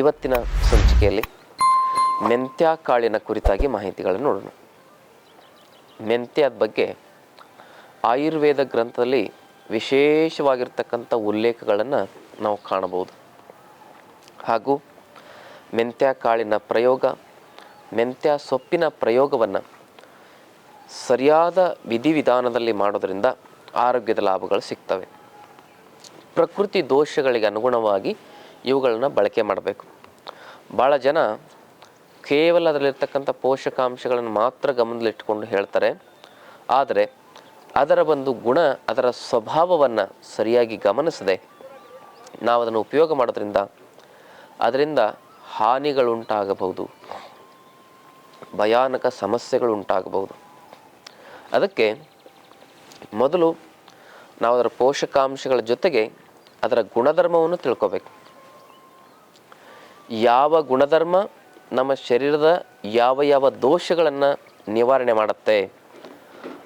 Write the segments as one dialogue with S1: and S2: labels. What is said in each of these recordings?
S1: ಇವತ್ತಿನ ಸಂಚಿಕೆಯಲ್ಲಿ ಮೆಂತ್ಯ ಕಾಳಿನ ಕುರಿತಾಗಿ ಮಾಹಿತಿಗಳನ್ನು ನೋಡೋಣ. ಮೆಂತ್ಯದ ಬಗ್ಗೆ ಆಯುರ್ವೇದ ಗ್ರಂಥದಲ್ಲಿ ವಿಶೇಷವಾಗಿರ್ತಕ್ಕಂಥ ಉಲ್ಲೇಖಗಳನ್ನು ನಾವು ಕಾಣಬಹುದು. ಹಾಗೂ ಮೆಂತ್ಯ ಕಾಳಿನ ಪ್ರಯೋಗ, ಮೆಂತ್ಯ ಸೊಪ್ಪಿನ ಪ್ರಯೋಗವನ್ನು ಸರಿಯಾದ ವಿಧಿವಿಧಾನದಲ್ಲಿ ಮಾಡೋದರಿಂದ ಆರೋಗ್ಯದ ಲಾಭಗಳು ಸಿಗ್ತವೆ. ಪ್ರಕೃತಿ ದೋಷಗಳಿಗೆ ಅನುಗುಣವಾಗಿ ಇವುಗಳನ್ನ ಬಳಕೆ ಮಾಡಬೇಕು. ಭಾಳ ಜನ ಕೇವಲ ಅದರಲ್ಲಿರ್ತಕ್ಕಂಥ ಪೋಷಕಾಂಶಗಳನ್ನು ಮಾತ್ರ ಗಮನದಲ್ಲಿಟ್ಟುಕೊಂಡು ಹೇಳ್ತಾರೆ. ಆದರೆ ಅದರ ಒಂದು ಗುಣ, ಅದರ ಸ್ವಭಾವವನ್ನು ಸರಿಯಾಗಿ ಗಮನಿಸದೆ ನಾವು ಅದನ್ನು ಉಪಯೋಗ ಮಾಡೋದ್ರಿಂದ ಅದರಿಂದ ಹಾನಿಗಳುಂಟಾಗಬಹುದು. ಭಯಾನಕ ಸಮಸ್ಯೆಗಳು ಉಂಟಾಗಬಹುದು ಅದಕ್ಕೆ ಮೊದಲು ನಾವು ಅದರ ಪೋಷಕಾಂಶಗಳ ಜೊತೆಗೆ ಅದರ ಗುಣಧರ್ಮವನ್ನು ತಿಳ್ಕೋಬೇಕು. ಯಾವ ಗುಣಧರ್ಮ ನಮ್ಮ ಶರೀರದ ಯಾವ ಯಾವ ದೋಷಗಳನ್ನು ನಿವಾರಣೆ ಮಾಡುತ್ತೆ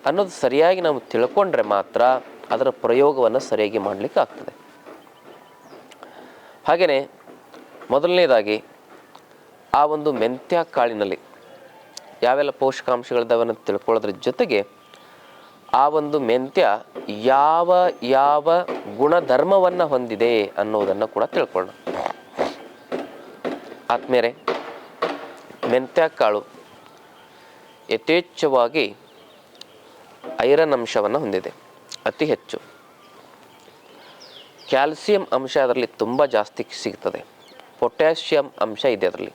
S1: ಅನ್ನೋದು ಸರಿಯಾಗಿ ನಾವು ತಿಳ್ಕೊಂಡ್ರೆ ಮಾತ್ರ ಅದರ ಪ್ರಯೋಗವನ್ನು ಸರಿಯಾಗಿ ಮಾಡಲಿಕ್ಕೆ ಆಗ್ತದೆ. ಹಾಗೆಯೇ ಮೊದಲನೇದಾಗಿ ಆ ಒಂದು ಮೆಂತ್ಯ ಕಾಳಿನಲ್ಲಿ ಯಾವೆಲ್ಲ ಪೋಷಕಾಂಶಗಳಿದ್ದಾವನ್ನ ತಿಳ್ಕೊಳ್ಳೋದ್ರ ಜೊತೆಗೆ ಆ ಒಂದು ಮೆಂತ್ಯ ಯಾವ ಯಾವ ಗುಣಧರ್ಮವನ್ನು ಹೊಂದಿದೆ ಅನ್ನೋದನ್ನು ಕೂಡ ತಿಳ್ಕೊಳ್ಳೋಣ. ಆತ್ಮೇರೆ ಮೆಂತ್ಯ ಕಾಳು ಯಥೇಚ್ಛವಾಗಿ ಐರನ್ ಅಂಶವನ್ನು ಹೊಂದಿದೆ, ಅತಿ ಹೆಚ್ಚು. ಕ್ಯಾಲ್ಸಿಯಂ ಅಂಶ ಅದರಲ್ಲಿ ತುಂಬ ಜಾಸ್ತಿ ಸಿಗ್ತದೆ, ಪೊಟ್ಯಾಷಿಯಂ ಅಂಶ ಇದೆ ಅದರಲ್ಲಿ.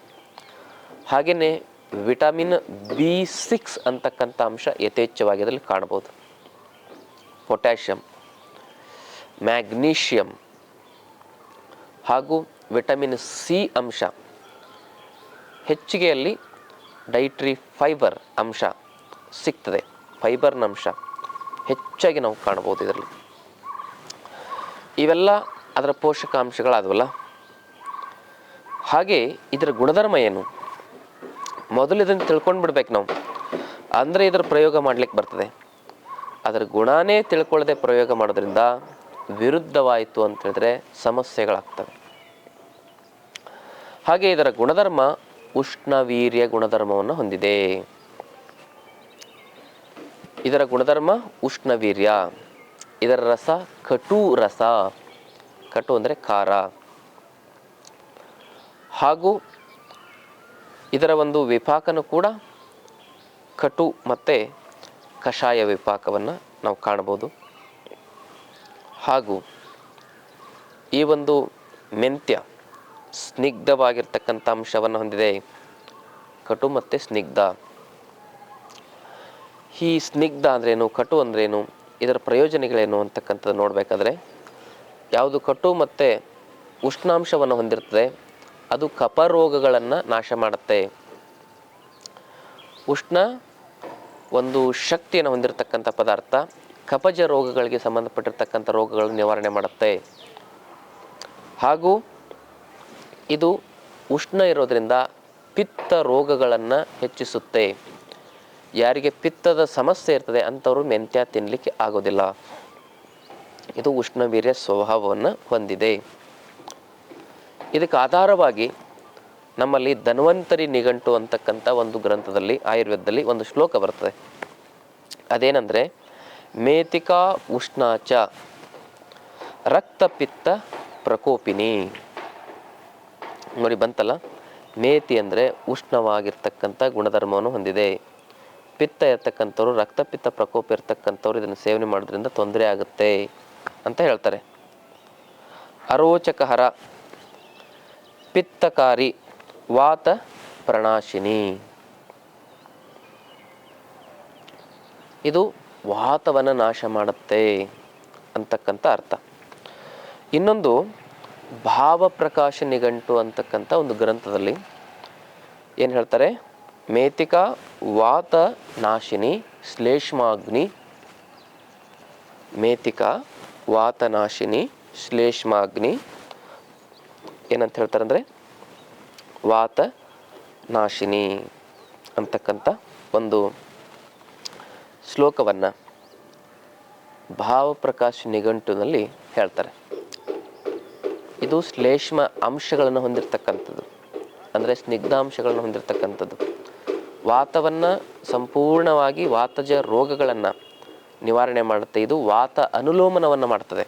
S1: ಹಾಗೆಯೇ ವಿಟಮಿನ್ ಬಿ ಸಿಕ್ಸ್ ಅಂತಕ್ಕಂಥ ಅಂಶ ಯಥೇಚ್ಛವಾಗಿ ಅದರಲ್ಲಿ ಕಾಣ್ಬೋದು ಪೊಟ್ಯಾಷಿಯಂ, ಮ್ಯಾಗ್ನೀಷಿಯಂ ಹಾಗೂ ವಿಟಮಿನ್ ಸಿ ಅಂಶ ಹೆಚ್ಚಿಗೆಯಲ್ಲಿ ಡೈಟ್ರಿ ಫೈಬರ್ ಅಂಶ ಸಿಗ್ತದೆ. ಫೈಬರ್ನ ಅಂಶ ಹೆಚ್ಚಾಗಿ ನಾವು ಕಾಣ್ಬೋದು ಇದರಲ್ಲಿ. ಇವೆಲ್ಲ ಅದರ ಪೋಷಕಾಂಶಗಳಾದವಲ್ಲ. ಹಾಗೆ ಇದರ ಗುಣಧರ್ಮ ಏನು? ಮೊದಲು ಇದನ್ನು ತಿಳ್ಕೊಂಡು ಬಿಡ್ಬೇಕು ನಾವು. ಅಂದರೆ ಇದರ ಪ್ರಯೋಗ ಮಾಡ್ಲಿಕ್ಕೆ ಬರ್ತದೆ. ಅದರ ಗುಣನೇ ತಿಳ್ಕೊಳ್ಳದೆ ಪ್ರಯೋಗ ಮಾಡೋದ್ರಿಂದ ವಿರುದ್ಧವಾಯಿತು ಅಂತ ಹೇಳಿದ್ರೆ ಸಮಸ್ಯೆಗಳಾಗ್ತವೆ. ಹಾಗೆ ಇದರ ಗುಣಧರ್ಮ ಉಷ್ಣವೀರ್ಯ ಗುಣಧರ್ಮವನ್ನು ಹೊಂದಿದೆ. ಇದರ ಗುಣಧರ್ಮ ಉಷ್ಣವೀರ್ಯ. ಇದರ ರಸ ಕಟು ರಸ. ಕಟು ಅಂದರೆ ಖಾರ. ಹಾಗೂ ಇದರ ಒಂದು ವಿಪಾಕನು ಕೂಡ ಕಟು ಮತ್ತು ಕಷಾಯ ವಿಪಾಕವನ್ನು ನಾವು ಕಾಣಬಹುದು. ಹಾಗೂ ಈ ಒಂದು ಮೆಂತ್ಯ ಸ್ನಿಗ್ಧವಾಗಿರ್ತಕ್ಕಂಥ ಅಂಶವನ್ನು ಹೊಂದಿದೆ. ಕಟು ಮತ್ತು ಸ್ನಿಗ್ಧ. ಈ ಸ್ನಿಗ್ಧ ಅಂದ್ರೇನು, ಕಟು ಅಂದ್ರೇನು, ಇದರ ಪ್ರಯೋಜನಗಳೇನು ಅಂತಕ್ಕಂಥದ್ದು ನೋಡಬೇಕಾದ್ರೆ, ಯಾವುದು ಕಟು ಮತ್ತು ಉಷ್ಣಾಂಶವನ್ನು ಹೊಂದಿರ್ತದೆ, ಅದು ಕಪ ರೋಗಗಳನ್ನು ನಾಶ ಮಾಡುತ್ತೆ. ಉಷ್ಣ ಒಂದು ಶಕ್ತಿಯನ್ನು ಹೊಂದಿರತಕ್ಕಂಥ ಪದಾರ್ಥ ಕಪಜ ರೋಗಗಳಿಗೆ ಸಂಬಂಧಪಟ್ಟಿರ್ತಕ್ಕಂಥ ರೋಗಗಳನ್ನು ನಿವಾರಣೆ ಮಾಡುತ್ತೆ. ಹಾಗೂ ಇದು ಉಷ್ಣ ಇರೋದರಿಂದ ಪಿತ್ತ ರೋಗಗಳನ್ನು ಹೆಚ್ಚಿಸುತ್ತೆ. ಯಾರಿಗೆ ಪಿತ್ತದ ಸಮಸ್ಯೆ ಇರ್ತದೆ ಅಂಥವ್ರು ಮೆಂತ್ಯ ತಿನ್ನಲಿಕ್ಕೆ ಆಗೋದಿಲ್ಲ. ಇದು ಉಷ್ಣವೀರ್ಯ ಸ್ವಭಾವವನ್ನು ಹೊಂದಿದೆ. ಇದಕ್ಕೆ ಆಧಾರವಾಗಿ ನಮ್ಮಲ್ಲಿ ಧನ್ವಂತರಿ ನಿಘಂಟು ಅಂತಕ್ಕಂಥ ಒಂದು ಗ್ರಂಥದಲ್ಲಿ, ಆಯುರ್ವೇದದಲ್ಲಿ ಒಂದು ಶ್ಲೋಕ ಬರ್ತದೆ. ಅದೇನೆಂದರೆ ಮೇತಿಕಾ ಉಷ್ಣಾಚ ರಕ್ತಪಿತ್ತ ಪ್ರಕೋಪಿನಿ. ನೋಡಿ ಬಂತಲ್ಲ ಮೇತಿ ಅಂದರೆ ಉಷ್ಣವಾಗಿರ್ತಕ್ಕಂಥ ಗುಣಧರ್ಮವನ್ನು ಹೊಂದಿದೆ. ಪಿತ್ತ ಇರ್ತಕ್ಕಂಥವ್ರು, ರಕ್ತಪಿತ್ತ ಪ್ರಕೋಪ ಇರ್ತಕ್ಕಂಥವ್ರು ಇದನ್ನು ಸೇವನೆ ಮಾಡೋದ್ರಿಂದ ತೊಂದರೆ ಆಗುತ್ತೆ ಅಂತ ಹೇಳ್ತಾರೆ. ಅರೋಚಕಹರ, ಪಿತ್ತಕಾರಿ, ವಾತ ಪ್ರಣಾಶಿನಿ. ಇದು ವಾತವನ್ನು ನಾಶ ಮಾಡುತ್ತೆ ಅಂತಕ್ಕಂಥ ಅರ್ಥ. ಇನ್ನೊಂದು ಭಾವಪ್ರಕಾಶ ನಿಘಂಟು ಅಂತಕ್ಕಂಥ ಒಂದು ಗ್ರಂಥದಲ್ಲಿ ಏನು ಹೇಳ್ತಾರೆ? ಮೇತಿಕಾ ವಾತ ನಾಶಿನಿ ಶ್ಲೇಷ್ಮಾಗ್ನಿ. ಮೇತಿಕಾ ವಾತನಾಶಿನಿ ಶ್ಲೇಷ್ಮಾಗ್ನಿ. ಏನಂತ ಹೇಳ್ತಾರೆ ಅಂದರೆ? ವಾತ ನಾಶಿನಿ ಅಂತಕ್ಕಂಥ ಒಂದು ಶ್ಲೋಕವನ್ನು ಭಾವಪ್ರಕಾಶ ನಿಘಂಟುನಲ್ಲಿ ಹೇಳ್ತಾರೆ. ಇದು ಶ್ಲೇಷ್ಮ ಅಂಶಗಳನ್ನು ಹೊಂದಿರತಕ್ಕಂಥದ್ದು. ಅಂದರೆ ಸ್ನಿಗ್ಧಾಂಶಗಳನ್ನು ಹೊಂದಿರತಕ್ಕಂಥದ್ದು. ವಾತವನ್ನು ಸಂಪೂರ್ಣವಾಗಿ ವಾತಜ ರೋಗಗಳನ್ನು ನಿವಾರಣೆ ಮಾಡುತ್ತೆ. ಇದು ವಾತ ಅನುಲೋಮನವನ್ನು ಮಾಡ್ತದೆ.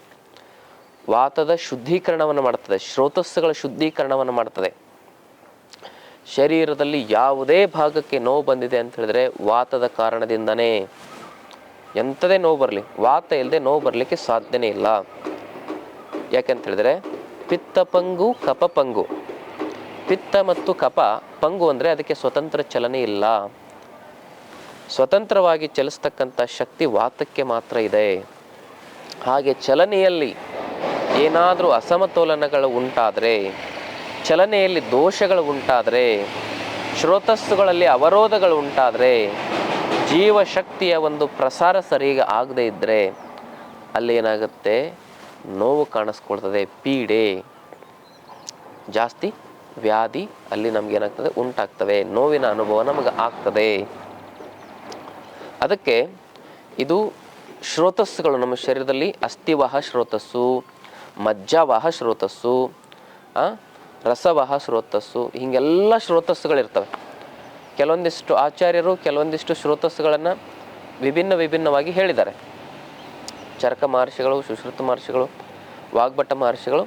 S1: ವಾತದ ಶುದ್ಧೀಕರಣವನ್ನು ಮಾಡ್ತದೆ. ಶ್ರೋತಸ್ಸುಗಳ ಶುದ್ಧೀಕರಣವನ್ನು ಮಾಡ್ತದೆ. ಶರೀರದಲ್ಲಿ ಯಾವುದೇ ಭಾಗಕ್ಕೆ ನೋವು ಬಂದಿದೆ ಅಂತ ಹೇಳಿದ್ರೆ ವಾತದ ಕಾರಣದಿಂದನೇ ಎಂಥದೇ ನೋವು ಬರಲಿ, ವಾತ ಇಲ್ಲದೆ ನೋವು ಬರಲಿಕ್ಕೆ ಸಾಧ್ಯನೇ ಇಲ್ಲ. ಯಾಕೆಂತ ಹೇಳಿದ್ರೆ ಪಿತ್ತ ಪಂಗು, ಕಪ ಪಂಗು. ಪಿತ್ತ ಮತ್ತು ಕಪ, ಪಂಗು ಅಂದರೆ ಅದಕ್ಕೆ ಸ್ವತಂತ್ರ ಚಲನೆ ಇಲ್ಲ. ಸ್ವತಂತ್ರವಾಗಿ ಚಲಿಸ್ತಕ್ಕಂಥ ಶಕ್ತಿ ವಾತಕ್ಕೆ ಮಾತ್ರ ಇದೆ. ಹಾಗೆ ಚಲನೆಯಲ್ಲಿ ಏನಾದರೂ ಅಸಮತೋಲನಗಳು ಉಂಟಾದರೆ, ಚಲನೆಯಲ್ಲಿ ದೋಷಗಳು ಉಂಟಾದರೆ, ಶ್ರೋತಸ್ಸುಗಳಲ್ಲಿ ಅವರೋಧಗಳು ಉಂಟಾದರೆ, ಜೀವಶಕ್ತಿಯ ಒಂದು ಪ್ರಸಾರ ಸರಿಯಾಗಿ ಆಗದೇ ಇದ್ದರೆ ಅಲ್ಲಿ ಏನಾಗುತ್ತೆ? ನೋವು ಕಾಣಿಸ್ಕೊಳ್ತದೆ, ಪೀಡೆ, ಜಾಸ್ತಿ ವ್ಯಾಧಿ ಅಲ್ಲಿ ನಮ್ಗೆ ಏನಾಗ್ತದೆ, ಉಂಟಾಗ್ತವೆ. ನೋವಿನ ಅನುಭವ ನಮಗೆ ಆಗ್ತದೆ. ಅದಕ್ಕೆ ಇದು ಶ್ರೋತಸ್ಸುಗಳು ನಮ್ಮ ಶರೀರದಲ್ಲಿ ಅಸ್ಥಿವಾಹ ಶ್ರೋತಸ್ಸು, ಮಜ್ಜಾವಾಹ ಶ್ರೋತಸ್ಸು ರಸವಾಹ ಶ್ರೋತಸ್ಸು, ಹೀಗೆಲ್ಲ ಶ್ರೋತಸ್ಸುಗಳಿರ್ತವೆ. ಕೆಲವೊಂದಿಷ್ಟು ಆಚಾರ್ಯರು ಕೆಲವೊಂದಿಷ್ಟು ಶ್ರೋತಸ್ಸುಗಳನ್ನು ವಿಭಿನ್ನ ವಿಭಿನ್ನವಾಗಿ ಹೇಳಿದ್ದಾರೆ. ಚರಕ ಮಹರ್ಷಿಗಳು, ಸುಶ್ರುತ ಮಹರ್ಷಿಗಳು ವಾಗ್ಭಟ ಮಹರ್ಷಿಗಳು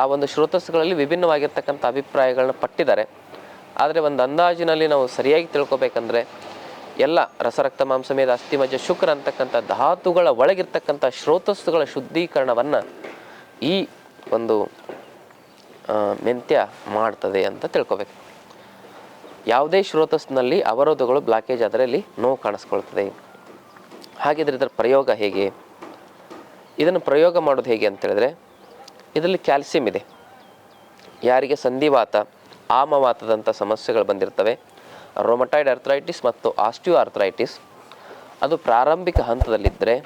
S1: ಆ ಒಂದು ಶ್ರೋತಸ್ಸುಗಳಲ್ಲಿ ವಿಭಿನ್ನವಾಗಿರ್ತಕ್ಕಂಥ ಅಭಿಪ್ರಾಯಗಳನ್ನ ಪಟ್ಟಿದ್ದಾರೆ. ಆದರೆ ಒಂದು ಅಂದಾಜಿನಲ್ಲಿ ನಾವು ಸರಿಯಾಗಿ ತಿಳ್ಕೊಬೇಕಂದ್ರೆ ಎಲ್ಲ ರಸರಕ್ತ ಮಾಂಸಮೇಧ, ಅಸ್ಥಿಮಜ್ಜ, ಶುಕ್ರ ಅಂತಕ್ಕಂಥ ಧಾತುಗಳ ಒಳಗಿರ್ತಕ್ಕಂಥ ಶ್ರೋತಸ್ಸುಗಳ ಶುದ್ಧೀಕರಣವನ್ನು ಈ ಒಂದು ಮೆಂತ್ಯ ಮಾಡ್ತದೆ ಅಂತ ತಿಳ್ಕೊಬೇಕು. ಯಾವುದೇ ಶ್ರೋತಸ್ನಲ್ಲಿ ಅವರೋಧಗಳು ಬ್ಲಾಕೇಜ್ ಅದರಲ್ಲಿ ನೋವು ಕಾಣಿಸ್ಕೊಳ್ತದೆ. ಹಾಗಿದ್ರೆ ಇದರ ಪ್ರಯೋಗ ಹೇಗೆ? ಇದನ್ನು ಪ್ರಯೋಗ ಮಾಡೋದು ಹೇಗೆ ಅಂತ ಹೇಳಿದ್ರೆ, ಇದರಲ್ಲಿ ಕ್ಯಾಲ್ಸಿಯಂ ಇದೆ. ಯಾರಿಗೆ ಸಂಧಿವಾತ, ಆಮವಾತದಂಥ ಸಮಸ್ಯೆಗಳು ಬಂದಿರ್ತವೆ ರೊಮಟೈಡ್ ಅರ್ಥ್ರೈಟಿಸ್ ಮತ್ತು ಆಸ್ಟಿಯೋ ಅರ್ಥ್ರೈಟಿಸ್ ಅದು ಪ್ರಾರಂಭಿಕ ಹಂತದಲ್ಲಿದ್ದರೆ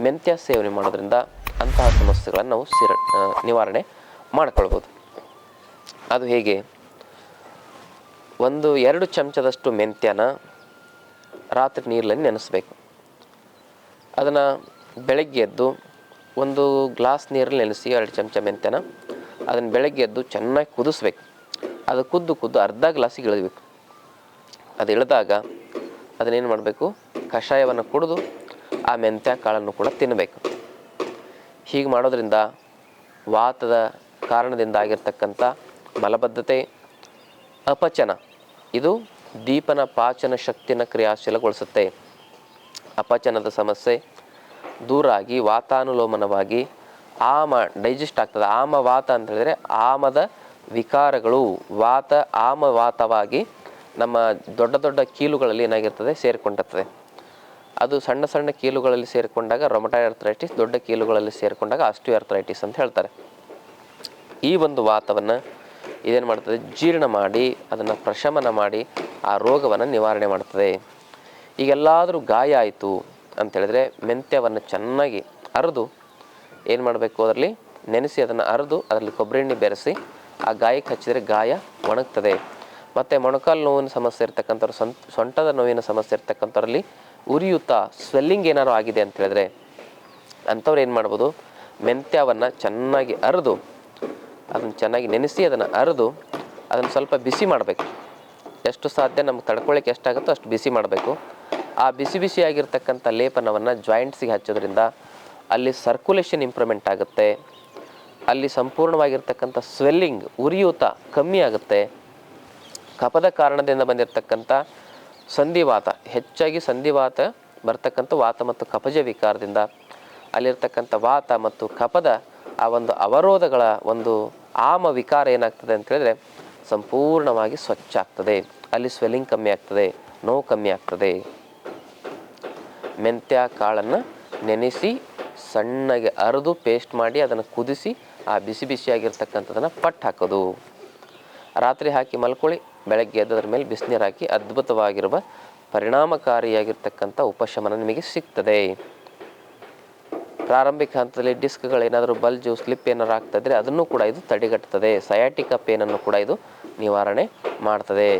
S1: ಮೆಂತ್ಯ ಸೇವನೆ ಮಾಡೋದ್ರಿಂದ ಅಂತಹ ಸಮಸ್ಯೆಗಳನ್ನು ನಾವು ಸಿರ ನಿವಾರಣೆ ಮಾಡ್ಕೊಳ್ಬೋದು. ಅದು ಹೇಗೆ? ಒಂದು ಎರಡು ಚಮಚದಷ್ಟು ಮೆಂತ್ಯನ ರಾತ್ರಿ ನೀರಲ್ಲಿ ನೆನೆಸ್ಬೇಕು. ಅದನ್ನು ಬೆಳಗ್ಗೆ ಎದ್ದು ಒಂದು ಗ್ಲಾಸ್ ನೀರಲ್ಲಿ ನೆನೆಸಿ ಎರಡು ಚಮಚ ಮೆಂತ್ಯನ ಅದನ್ನು ಬೆಳಗ್ಗೆ ಎದ್ದು ಚೆನ್ನಾಗಿ ಕುದಿಸ್ಬೇಕು. ಅದು ಕುದ್ದು ಕುದ್ದು ಅರ್ಧ ಗ್ಲಾಸಿಗೆ ಇಳಿಬೇಕು. ಅದು ಇಳಿದಾಗ ಅದನ್ನೇನು ಮಾಡಬೇಕು? ಕಷಾಯವನ್ನು ಕುಡಿದು ಆ ಮೆಂತ್ಯ ಕಾಳನ್ನು ಕೂಡ ತಿನ್ನಬೇಕು ಹೀಗೆ ಮಾಡೋದರಿಂದ ವಾತದ ಕಾರಣದಿಂದ ಆಗಿರ್ತಕ್ಕಂಥ ಮಲಬದ್ಧತೆ, ಅಪಚನ, ಇದು ದೀಪನ ಪಾಚನ ಶಕ್ತಿಯನ್ನು ಕ್ರಿಯಾಶೀಲಗೊಳಿಸುತ್ತೆ. ಅಪಚನದ ಸಮಸ್ಯೆ ದೂರ ಆಗಿ ವಾತಾನುಲೋಮನವಾಗಿ ಆಮ ಡೈಜೆಸ್ಟ್ ಆಗ್ತದೆ. ಆಮ ವಾತ ಅಂತ ಹೇಳಿದ್ರೆ ಆಮದ ವಿಕಾರಗಳು, ವಾತ ಆಮ ವಾತವಾಗಿ ನಮ್ಮ ದೊಡ್ಡ ದೊಡ್ಡ ಕೀಲುಗಳಲ್ಲಿ ಏನಾಗಿರ್ತದೆ? ಸೇರಿಕೊಂಡಿರ್ತದೆ. ಅದು ಸಣ್ಣ ಸಣ್ಣ ಕೀಲುಗಳಲ್ಲಿ ಸೇರಿಕೊಂಡಾಗ ರೊಮಟಾಯ್ಡ್ ಅರ್ಥರೈಟಿಸ್ ದೊಡ್ಡ ಕೀಲುಗಳಲ್ಲಿ ಸೇರಿಕೊಂಡಾಗ ಆಸ್ಟಿಯೋ ಅರ್ಥರೈಟಿಸ್ ಅಂತ ಹೇಳ್ತಾರೆ. ಈ ಒಂದು ವಾತವನ್ನು ಇದೇನು ಮಾಡ್ತದೆ? ಜೀರ್ಣ ಮಾಡಿ, ಅದನ್ನು ಪ್ರಶಮನ ಮಾಡಿ ಆ ರೋಗವನ್ನು ನಿವಾರಣೆ ಮಾಡ್ತದೆ. ಈಗೆಲ್ಲಾದರೂ ಗಾಯ ಆಯಿತು ಅಂತ ಹೇಳಿದ್ರೆ ಮೆಂತ್ಯವನ್ನು ಚೆನ್ನಾಗಿ ಅರೆದು ಏನು ಮಾಡಬೇಕು ಅದರಲ್ಲಿ? ನೆನೆಸಿ ಅದನ್ನು ಅರೆದು ಅದರಲ್ಲಿ ಕೊಬ್ಬರಿ ಎಣ್ಣೆ ಬೆರೆಸಿ ಆ ಗಾಯಕ್ಕೆ ಹಚ್ಚಿದರೆ ಗಾಯ ಒಣಗ್ತದೆ. ಮತ್ತು ಮೊಣಕಾಲು ನೋವಿನ ಸಮಸ್ಯೆ ಇರ್ತಕ್ಕಂಥವ್ರು ಸೊಂಟ ಸೊಂಟದ ನೋವಿನ ಸಮಸ್ಯೆ ಇರ್ತಕ್ಕಂಥವ್ರಲ್ಲಿ ಉರಿಯೂತ ಸ್ವೆಲ್ಲಿಂಗ್ ಏನಾದ್ರು ಆಗಿದೆ ಅಂತ ಹೇಳಿದ್ರೆ ಅಂಥವ್ರು ಏನು ಮಾಡ್ಬೋದು? ಮೆಂತ್ಯವನ್ನು ಚೆನ್ನಾಗಿ ಅರೆದು, ಅದನ್ನು ಚೆನ್ನಾಗಿ ನೆನೆಸಿ ಅದನ್ನು ಅರೆದು ಅದನ್ನು ಸ್ವಲ್ಪ ಬಿಸಿ ಮಾಡಬೇಕು. ಎಷ್ಟು ಸಾಧ್ಯ ನಮ್ಗೆ ತಡ್ಕೊಳ್ಳಿಕ್ಕೆ ಎಷ್ಟಾಗುತ್ತೋ ಅಷ್ಟು ಬಿಸಿ ಮಾಡಬೇಕು. ಆ ಬಿಸಿ ಬಿಸಿಯಾಗಿರ್ತಕ್ಕಂಥ ಲೇಪನವನ್ನು ಜಾಯಿಂಟ್ಸಿಗೆ ಹಚ್ಚೋದ್ರಿಂದ ಅಲ್ಲಿ ಸರ್ಕ್ಯುಲೇಷನ್ ಇಂಪ್ರೂವ್ಮೆಂಟ್ ಆಗುತ್ತೆ. ಅಲ್ಲಿ ಸಂಪೂರ್ಣವಾಗಿರ್ತಕ್ಕಂಥ ಸ್ವೆಲ್ಲಿಂಗ್ ಉರಿಯೂತ ಕಮ್ಮಿ ಆಗುತ್ತೆ. ಕಪದ ಕಾರಣದಿಂದ ಬಂದಿರತಕ್ಕಂಥ ಸಂಧಿವಾತ, ಹೆಚ್ಚಾಗಿ ಸಂಧಿವಾತ ಬರ್ತಕ್ಕಂಥ ವಾತ ಮತ್ತು ಕಪಜ ವಿಕಾರದಿಂದ ಅಲ್ಲಿರ್ತಕ್ಕಂಥ ವಾತ ಮತ್ತು ಕಪದ ಆ ಒಂದು ಅವರೋಧಗಳ ಒಂದು ಆಮ ವಿಕಾರ ಏನಾಗ್ತದೆ ಅಂತ ಹೇಳಿದ್ರೆ ಸಂಪೂರ್ಣವಾಗಿ ಸ್ವಚ್ಛ ಆಗ್ತದೆ. ಅಲ್ಲಿ ಸ್ವೆಲ್ಲಿಂಗ್ ಕಮ್ಮಿ ಆಗ್ತದೆ, ನೋವು ಕಮ್ಮಿ ಆಗ್ತದೆ. ಮೆಂತ್ಯ ಕಾಳನ್ನು ನೆನೆಸಿ ಸಣ್ಣಗೆ ಅರೆದು ಪೇಸ್ಟ್ ಮಾಡಿ ಅದನ್ನು ಕುದಿಸಿ ಆ ಬಿಸಿ ಬಿಸಿಯಾಗಿರ್ತಕ್ಕಂಥದನ್ನು ಪಟ್ಟು ಹಾಕೋದು. ರಾತ್ರಿ ಹಾಕಿ ಮಲ್ಕೊಳ್ಳಿ, ಬೆಳಗ್ಗೆ ಎದ್ದದ್ರ ಮೇಲೆ ಬಿಸಿನೀರು ಹಾಕಿ ಅದ್ಭುತವಾಗಿರುವ ಪರಿಣಾಮಕಾರಿಯಾಗಿರ್ತಕ್ಕಂಥ ಉಪಶಮನ ನಿಮಗೆ ಸಿಗ್ತದೆ. ಪ್ರಾರಂಭಿಕ ಹಂತದಲ್ಲಿ ಡಿಸ್ಕ್ಗಳು ಏನಾದರೂ ಬಲ್ಜು, ಸ್ಲಿಪ್ ಏನಾದ್ರು ಆಗ್ತಾಯಿದ್ರೆ ಅದನ್ನು ಕೂಡ ಇದು ತಡೆಗಟ್ಟುತ್ತದೆ. ಸಯಾಟಿಕ ಪೇನನ್ನು ಕೂಡ ಇದು ನಿವಾರಣೆ ಮಾಡ್ತದೆ.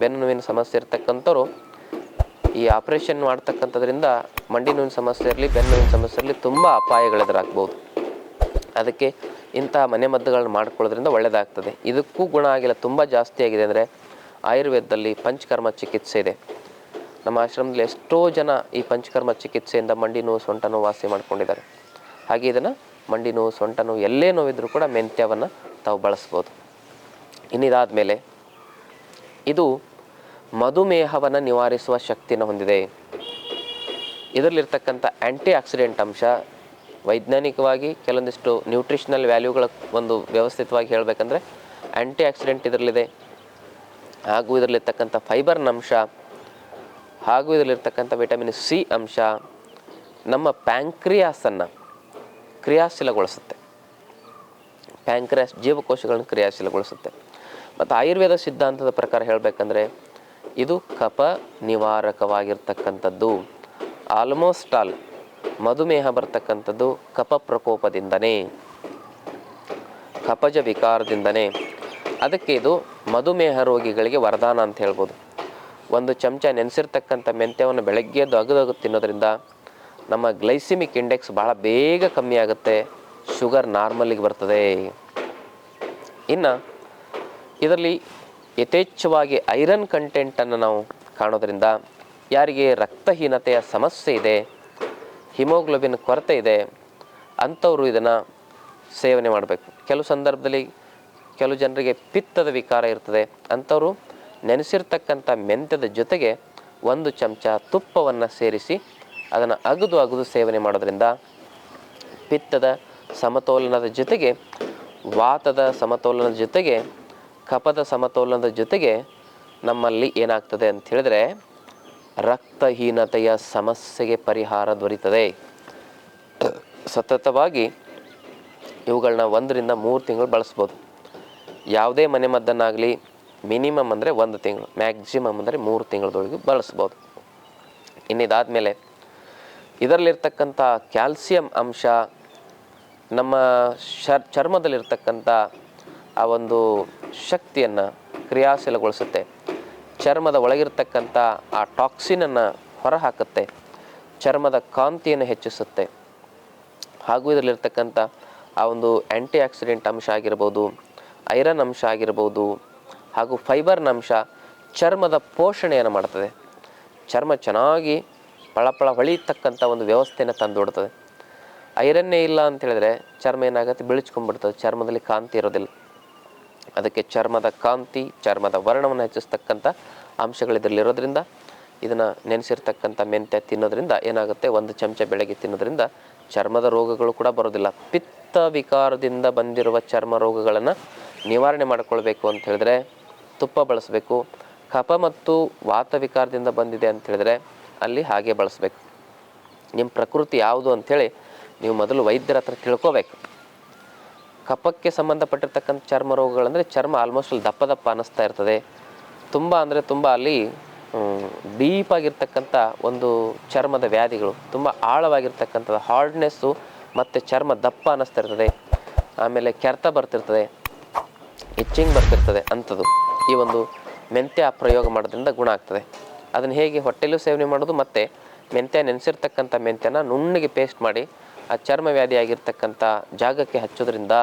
S1: ಬೆನ್ನು ನೋವಿನ ಸಮಸ್ಯೆ ಇರ್ತಕ್ಕಂಥವ್ರು ಈ ಆಪರೇಷನ್ ಮಾಡ್ತಕ್ಕಂಥದ್ರಿಂದ ಮಂಡಿ ನೋವಿನ ಸಮಸ್ಯೆ ಇರಲಿ, ಬೆನ್ನು ನೋವಿನ ಸಮಸ್ಯೆ ಇರಲಿ ತುಂಬ ಅಪಾಯಗಳು ಎದುರಾಗ್ಬೋದು. ಅದಕ್ಕೆ ಇಂಥ ಮನೆಮದ್ದುಗಳನ್ನ ಮಾಡ್ಕೊಳ್ಳೋದ್ರಿಂದ ಒಳ್ಳೆಯದಾಗ್ತದೆ ಇದಕ್ಕೂ ಗುಣ ಆಗಿಲ್ಲ, ತುಂಬ ಜಾಸ್ತಿ ಆಗಿದೆ ಅಂದರೆ ಆಯುರ್ವೇದದಲ್ಲಿ ಪಂಚಕರ್ಮ ಚಿಕಿತ್ಸೆ ಇದೆ. ನಮ್ಮ ಆಶ್ರಮದಲ್ಲಿ ಎಷ್ಟೋ ಜನ ಈ ಪಂಚಕರ್ಮ ಚಿಕಿತ್ಸೆಯಿಂದ ಮಂಡಿ ನೋವು, ಸೊಂಟ ನೋವು ವಾಸಿ ಮಾಡ್ಕೊಂಡಿದ್ದಾರೆ. ಹಾಗೆ ಇದನ್ನು ಮಂಡಿ ನೋವು, ಸೊಂಟ ನೋವು, ಎಲ್ಲೇ ನೋವಿದ್ರೂ ಕೂಡ ಮೆಂತ್ಯವನ್ನು ತಾವು ಬಳಸ್ಬೋದು. ಇನ್ನಿದಾದ ಮೇಲೆ ಇದು ಮಧುಮೇಹವನ್ನು ನಿವಾರಿಸುವ ಶಕ್ತಿಯನ್ನು ಹೊಂದಿದೆ. ಇದರಲ್ಲಿರ್ತಕ್ಕಂಥ ಆ್ಯಂಟಿ ಆಕ್ಸಿಡೆಂಟ್ ಅಂಶ ವೈಜ್ಞಾನಿಕವಾಗಿ ಕೆಲವೊಂದಿಷ್ಟು ನ್ಯೂಟ್ರಿಷನಲ್ ವ್ಯಾಲ್ಯೂಗಳ ಒಂದು ವ್ಯವಸ್ಥಿತವಾಗಿ ಹೇಳಬೇಕಂದ್ರೆ ಆ್ಯಂಟಿ ಆಕ್ಸಿಡೆಂಟ್ ಇದರಲ್ಲಿದೆ. ಹಾಗೂ ಇದರಲ್ಲಿರ್ತಕ್ಕಂಥ ಫೈಬರ್ನ ಅಂಶ, ಹಾಗೂ ಇದರಲ್ಲಿರ್ತಕ್ಕಂಥ ವಿಟಮಿನ್ ಸಿ ಅಂಶ ನಮ್ಮ ಪ್ಯಾಂಕ್ರಿಯಾಸನ್ನು ಕ್ರಿಯಾಶೀಲಗೊಳಿಸುತ್ತೆ. ಪ್ಯಾಂಕ್ರಿಯಾಸ್ ಜೀವಕೋಶಗಳನ್ನು ಕ್ರಿಯಾಶೀಲಗೊಳಿಸುತ್ತೆ. ಮತ್ತು ಆಯುರ್ವೇದ ಸಿದ್ಧಾಂತದ ಪ್ರಕಾರ ಹೇಳಬೇಕಂದ್ರೆ ಇದು ಕಫ ನಿವಾರಕವಾಗಿರ್ತಕ್ಕಂಥದ್ದು. ಆಲ್ಮೋಸ್ಟ್ ಆಲ್ ಮಧುಮೇಹ ಬರ್ತಕ್ಕಂಥದ್ದು ಕಫ ಪ್ರಕೋಪದಿಂದನೇ. ಕಪಜ ವಿಕಾರದಿಂದನೇ. ಅದಕ್ಕೆ ಇದು ಮಧುಮೇಹ ರೋಗಿಗಳಿಗೆ ವರದಾನ ಅಂತ ಹೇಳ್ಬೋದು. ಒಂದು ಚಮಚ ನೆನೆಸಿರ್ತಕ್ಕಂಥ ಮೆಂತ್ಯವನ್ನು ಬೆಳಗ್ಗೆ ಅಗದು ತಿನ್ನೋದ್ರಿಂದ ನಮ್ಮ ಗ್ಲೈಸಿಮಿಕ್ ಇಂಡೆಕ್ಸ್ ಭಾಳ ಬೇಗ ಕಮ್ಮಿ ಆಗುತ್ತೆ. ಶುಗರ್ ನಾರ್ಮಲಿಗೆ ಬರ್ತದೆ. ಇನ್ನು ಇದರಲ್ಲಿ ಯಥೇಚ್ಛವಾಗಿ ಐರನ್ ಕಂಟೆಂಟನ್ನು ನಾವು ಕಾಣೋದರಿಂದ ಯಾರಿಗೆ ರಕ್ತಹೀನತೆಯ ಸಮಸ್ಯೆ ಇದೆ ಹಿಮೋಗ್ಲೋಬಿನ್ ಕೊರತೆ ಇದೆ, ಅಂಥವರು ಇದನ್ನು ಸೇವನೆ ಮಾಡಬೇಕು. ಕೆಲವು ಸಂದರ್ಭದಲ್ಲಿ ಕೆಲವು ಜನರಿಗೆ ಪಿತ್ತದ ವಿಕಾರ ಇರ್ತದೆ. ಅಂಥವರು ನೆನೆಸಿರ್ತಕ್ಕಂಥ ಮೆಂತ್ಯದ ಜೊತೆಗೆ ಒಂದು ಚಮಚ ತುಪ್ಪವನ್ನು ಸೇರಿಸಿ ಅದನ್ನು ಅಗದು ಅಗದು ಸೇವನೆ ಮಾಡೋದರಿಂದ ಪಿತ್ತದ ಸಮತೋಲನದ ಜೊತೆಗೆ ವಾತದ ಸಮತೋಲನದ ಜೊತೆಗೆ ಕಫದ ಸಮತೋಲನದ ಜೊತೆಗೆ ನಮ್ಮಲ್ಲಿ ಏನಾಗ್ತದೆ ಅಂತ ಹೇಳಿದ್ರೆ ರಕ್ತಹೀನತೆಯ ಸಮಸ್ಯೆಗೆ ಪರಿಹಾರ ದೊರೀತದೆ. ಸತತವಾಗಿ ಇವುಗಳನ್ನ ಒಂದರಿಂದ ಮೂರು ತಿಂಗಳು ಬಳಸ್ಬೋದು. ಯಾವುದೇ ಮನೆಮದ್ದನ್ನಾಗಲಿ ಮಿನಿಮಮ್ ಅಂದರೆ ಒಂದು ತಿಂಗಳು, ಮ್ಯಾಕ್ಸಿಮಮ್ ಅಂದರೆ ಮೂರು ತಿಂಗಳದೊಳಗೆ ಬಳಸ್ಬೋದು. ಇನ್ನಿದಾದಮೇಲೆ ಇದರಲ್ಲಿರ್ತಕ್ಕಂಥ ಕ್ಯಾಲ್ಸಿಯಂ ಅಂಶ, ನಮ್ಮ ಶರ್, ಚರ್ಮದಲ್ಲಿರ್ತಕ್ಕಂಥ ಆ ಒಂದು ಶಕ್ತಿಯನ್ನು ಕ್ರಿಯಾಶೀಲಗೊಳಿಸುತ್ತೆ. ಚರ್ಮದ ಒಳಗಿರ್ತಕ್ಕಂಥ ಆ ಟಾಕ್ಸಿನನ್ನು ಹೊರಹಾಕುತ್ತೆ. ಚರ್ಮದ ಕಾಂತಿಯನ್ನು ಹೆಚ್ಚಿಸುತ್ತೆ. ಹಾಗೂ ಇದರಲ್ಲಿರ್ತಕ್ಕಂಥ ಆ ಒಂದು ಆ್ಯಂಟಿ ಆಕ್ಸಿಡೆಂಟ್ ಅಂಶ ಆಗಿರ್ಬೋದು, ಐರನ್ ಅಂಶ ಆಗಿರ್ಬೋದು, ಹಾಗೂ ಫೈಬರ್ನ ಅಂಶ ಚರ್ಮದ ಪೋಷಣೆಯನ್ನು ಮಾಡ್ತದೆ. ಚರ್ಮ ಚೆನ್ನಾಗಿ ಪಳಪಳ ಹೊಳಿತಕ್ಕಂಥ ಒಂದು ವ್ಯವಸ್ಥೆಯನ್ನು ತಂದುಬಿಡ್ತದೆ ಐರನ್ನೇ ಇಲ್ಲ ಅಂತ ಹೇಳಿದ್ರೆ ಚರ್ಮ ಏನಾಗುತ್ತೆ? ಬಿಳಿಸ್ಕೊಂಡ್ಬಿಡ್ತದೆ ಚರ್ಮದಲ್ಲಿ ಕಾಂತಿ ಇರೋದಿಲ್ಲ. ಅದಕ್ಕೆ ಚರ್ಮದ ಕಾಂತಿ, ಚರ್ಮದ ವರ್ಣವನ್ನು ಹೆಚ್ಚಿಸ್ತಕ್ಕಂಥ ಅಂಶಗಳು ಇದರಲ್ಲಿರೋದ್ರಿಂದ ಇದನ್ನು ನೆನೆಸಿರ್ತಕ್ಕಂಥ ಮೆಂತ್ಯ ತಿನ್ನೋದ್ರಿಂದ ಏನಾಗುತ್ತೆ? ಒಂದು ಚಮಚ ಬೆಳಗ್ಗೆ ತಿನ್ನೋದ್ರಿಂದ ಚರ್ಮದ ರೋಗಗಳು ಕೂಡ ಬರೋದಿಲ್ಲ. ಪಿತ್ತ ವಿಕಾರದಿಂದ ಬಂದಿರುವ ಚರ್ಮ ರೋಗಗಳನ್ನು ನಿವಾರಣೆ ಮಾಡಿಕೊಳ್ಬೇಕು ಅಂತ ಹೇಳಿದ್ರೆ, ತುಪ್ಪ ಬಳಸಬೇಕು. ಕಫ ಮತ್ತು ವಾತ ವಿಕಾರದಿಂದ ಬಂದಿದೆ ಅಂತ ಹೇಳಿದ್ರೆ ಅಲ್ಲಿ ಹಾಗೆ ಬಳಸಬೇಕು. ನಿಮ್ಮ ಪ್ರಕೃತಿ ಯಾವುದು ಅಂಥೇಳಿ ನೀವು ಮೊದಲು ವೈದ್ಯರ ಹತ್ರ ತಿಳ್ಕೊಬೇಕು. ಕಫಕ್ಕೆ ಸಂಬಂಧಪಟ್ಟಿರ್ತಕ್ಕಂಥ ಚರ್ಮ ರೋಗಗಳಂದರೆ ಚರ್ಮ ಆಲ್ಮೋಸ್ಟ್ ಅಲ್ಲಿ ದಪ್ಪ ದಪ್ಪ ಅನ್ನಿಸ್ತಾ ಇರ್ತದೆ. ತುಂಬ ಅಂದರೆ ತುಂಬ ಅಲ್ಲಿ ಡೀಪ್ ಆಗಿರ್ತಕ್ಕಂಥ ಒಂದು ಚರ್ಮದ ವ್ಯಾಧಿಗಳು, ತುಂಬ ಆಳವಾಗಿರ್ತಕ್ಕಂಥದ್ದು ಹಾರ್ಡ್ನೆಸ್ಸು ಮತ್ತು ಚರ್ಮ ದಪ್ಪ ಅನ್ನಿಸ್ತಾ ಇರ್ತದೆ ಆಮೇಲೆ ಕೆರೆತ ಬರ್ತಿರ್ತದೆ ಇಚ್ಚಿಂಗ್ ಬರ್ತಿರ್ತದೆ ಅಂಥದ್ದು. ಈ ಒಂದು ಮೆಂತ್ಯ ಪ್ರಯೋಗ ಮಾಡೋದ್ರಿಂದ ಗುಣ ಆಗ್ತದೆ. ಅದನ್ನು ಹೇಗೆ ಹೊಟ್ಟೆಲೂ ಸೇವನೆ ಮಾಡೋದು ಮತ್ತು ಮೆಂತ್ಯ ನೆನೆಸಿರ್ತಕ್ಕಂಥ ಮೆಂತ್ಯನ ನುಣ್ಣಗೆ ಪೇಸ್ಟ್ ಮಾಡಿ ಆ ಚರ್ಮ ವ್ಯಾಧಿ ಆಗಿರ್ತಕ್ಕಂಥ ಜಾಗಕ್ಕೆ ಹಚ್ಚೋದ್ರಿಂದ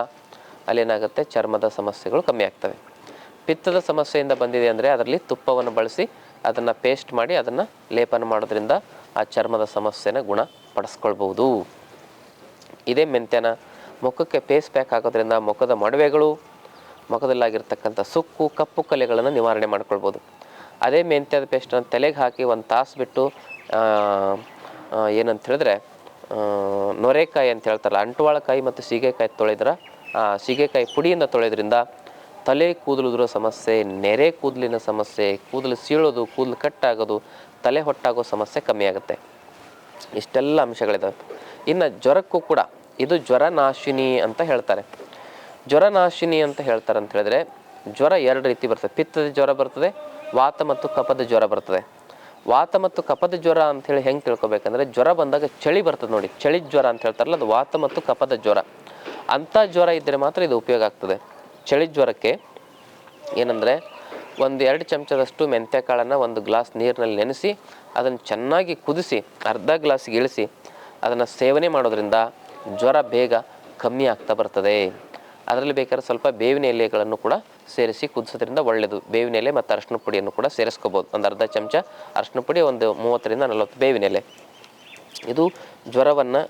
S1: ಅಲ್ಲೇನಾಗುತ್ತೆ? ಚರ್ಮದ ಸಮಸ್ಯೆಗಳು ಕಮ್ಮಿ ಆಗ್ತವೆ. ಪಿತ್ತದ ಸಮಸ್ಯೆಯಿಂದ ಬಂದಿದೆ ಅಂದರೆ ಅದರಲ್ಲಿ ತುಪ್ಪವನ್ನು ಬಳಸಿ ಅದನ್ನು ಪೇಸ್ಟ್ ಮಾಡಿ ಅದನ್ನು ಲೇಪನ ಮಾಡೋದ್ರಿಂದ ಆ ಚರ್ಮದ ಸಮಸ್ಯೆನ ಗುಣಪಡಿಸ್ಕೊಳ್ಬೋದು ಇದೇ ಮೆಂತ್ಯನ ಮುಖಕ್ಕೆ ಪೇಸ್ ಪ್ಯಾಕ್ ಹಾಕೋದ್ರಿಂದ ಮುಖದ ಮೊಡವೆಗಳು, ಮುಖದಲ್ಲಾಗಿರ್ತಕ್ಕಂಥ ಸುಕ್ಕು, ಕಪ್ಪು ಕಲೆಗಳನ್ನು ನಿವಾರಣೆ ಮಾಡ್ಕೊಳ್ಬೋದು ಅದೇ ಮೆಂತ್ಯದ ಪೇಸ್ಟನ್ನು ತಲೆಗೆ ಹಾಕಿ ಒಂದು ತಾಸು ಬಿಟ್ಟು ಏನಂತ ಹೇಳಿದ್ರೆ ನೊರೆಕಾಯಿ ಅಂತ ಹೇಳ್ತಾರಲ್ಲ, ಅಂಟುವಾಳಕಾಯಿ ಮತ್ತು ಸೀಗೆಕಾಯಿ ತೊಳೆದ್ರೆ ಸೀಗೆಕಾಯಿ ಪುಡಿಯಿಂದ ತೊಳೆದ್ರಿಂದ ತಲೆ ಕೂದಲುದ್ರ ಸಮಸ್ಯೆ, ನೆರೆ ಕೂದಲಿನ ಸಮಸ್ಯೆ, ಕೂದಲು ಸೀಳೋದು, ಕೂದಲು ಕಟ್ಟಾಗೋದು, ತಲೆ ಹೊಟ್ಟಾಗೋ ಸಮಸ್ಯೆ ಕಮ್ಮಿ ಆಗುತ್ತೆ. ಇಷ್ಟೆಲ್ಲ ಅಂಶಗಳಿದಾವೆ. ಇನ್ನು ಜ್ವರಕ್ಕೂ ಕೂಡ ಇದು ಜ್ವರನಾಶಿನಿ ಅಂತ ಹೇಳ್ತಾರೆ. ಜ್ವರನಾಶಿನಿ ಅಂತ ಹೇಳ್ತಾರೆ ಅಂತ ಹೇಳಿದ್ರೆ, ಜ್ವರ ಎರಡು ರೀತಿ ಬರ್ತದೆ. ಪಿತ್ತದ ಜ್ವರ ಬರ್ತದೆ, ವಾತ ಮತ್ತು ಕಪದ ಜ್ವರ ಬರ್ತದೆ. ವಾತ ಮತ್ತು ಕಪದ ಜ್ವರ ಅಂಥೇಳಿ ಹೆಂಗೆ ತಿಳ್ಕೊಬೇಕಂದ್ರೆ ಜ್ವರ ಬಂದಾಗ ಚಳಿ ಬರ್ತದೆ ನೋಡಿ, ಚಳಿ ಜ್ವರ ಅಂತ ಹೇಳ್ತಾರಲ್ಲ, ಅದು ವಾತ ಮತ್ತು ಕಪದ ಜ್ವರ. ಅಂಥ ಜ್ವರ ಇದ್ದರೆ ಮಾತ್ರ ಇದು ಉಪಯೋಗ ಆಗ್ತದೆ. ಚಳಿ ಜ್ವರಕ್ಕೆ ಏನಂದರೆ ಒಂದು ಎರಡು ಚಮಚದಷ್ಟು ಮೆಂತ್ಯ ಕಾಳನ್ನು ಒಂದು ಗ್ಲಾಸ್ ನೀರಿನಲ್ಲಿ ನೆನೆಸಿ, ಅದನ್ನು ಚೆನ್ನಾಗಿ ಕುದಿಸಿ, ಅರ್ಧ ಗ್ಲಾಸ್ಗೆ ಇಳಿಸಿ, ಅದನ್ನು ಸೇವನೆ ಮಾಡೋದ್ರಿಂದ ಜ್ವರ ಬೇಗ ಕಮ್ಮಿ ಆಗ್ತಾ ಬರ್ತದೆ. ಅದರಲ್ಲಿ ಬೇಕಾದ್ರೆ ಸ್ವಲ್ಪ ಬೇವಿನ ಎಲೆಗಳನ್ನು ಕೂಡ ಸೇರಿಸಿ ಕುದಿಸೋದ್ರಿಂದ ಒಳ್ಳೆಯದು ಬೇವಿನ ಎಲೆ ಮತ್ತು ಅರಶಿನ ಪುಡಿಯನ್ನು ಕೂಡ ಸೇರಿಸ್ಕೋಬೋದು. ಒಂದು ಅರ್ಧ ಚಮಚ ಅರಶಿನ ಪುಡಿ, ಒಂದು ಮೂವತ್ತರಿಂದ ನಲವತ್ತು ಬೇವಿನ ಎಲೆ. ಇದು ಜ್ವರವನ್ನು